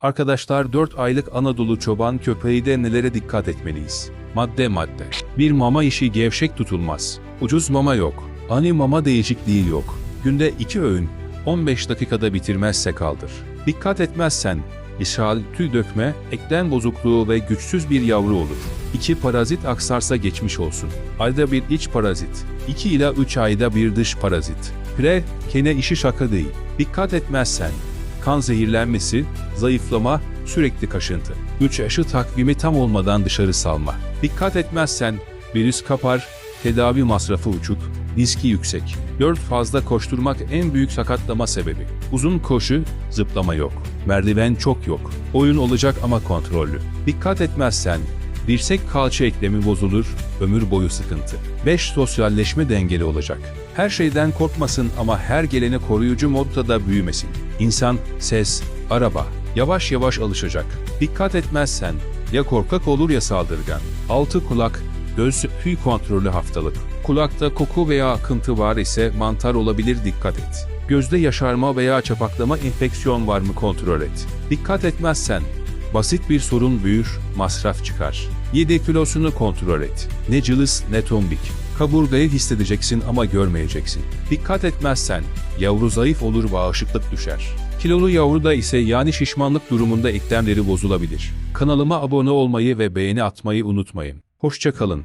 Arkadaşlar 4 aylık Anadolu çoban köpeği de nelere dikkat etmeliyiz? Madde madde. Bir mama işi gevşek tutulmaz. Ucuz mama yok. Ani mama değişikliği yok. Günde 2 öğün 15 dakikada bitirmezse kaldır. Dikkat etmezsen ishal, tüy dökme, eklem bozukluğu ve güçsüz bir yavru olur. 2 parazit aksarsa geçmiş olsun. Ayda bir iç parazit, 2 ila 3 ayda bir dış parazit. Pre, kene işi şaka değil. Dikkat etmezsen kan zehirlenmesi, zayıflama, sürekli kaşıntı. 3 aşı takvimi tam olmadan dışarı salma. Dikkat etmezsen virüs kapar, tedavi masrafı uçuk, riski yüksek. 4 fazla koşturmak en büyük sakatlama sebebi. Uzun koşu, zıplama yok. Merdiven çok yok. Oyun olacak ama kontrollü. Dikkat etmezsen dirsek kalça eklemi bozulur, ömür boyu sıkıntı. 5 sosyalleşme dengeli olacak. Her şeyden korkmasın ama her gelene koruyucu modda da büyümesin. İnsan, ses, araba yavaş yavaş alışacak. Dikkat etmezsen ya korkak olur ya saldırgan. Altı kulak, göz tüy kontrolü haftalık. Kulakta koku veya akıntı var ise mantar olabilir dikkat et. Gözde yaşarma veya çapaklama enfeksiyon var mı kontrol et. Dikkat etmezsen Basit bir sorun büyür, masraf çıkar. 7 kilosunu kontrol et. Ne cılız ne tombik. Kaburgayı hissedeceksin ama görmeyeceksin. Dikkat etmezsen yavru zayıf olur bağışıklık düşer. Kilolu yavruda ise yani şişmanlık durumunda eklemleri bozulabilir. Kanalıma abone olmayı ve beğeni atmayı unutmayın. Hoşça kalın.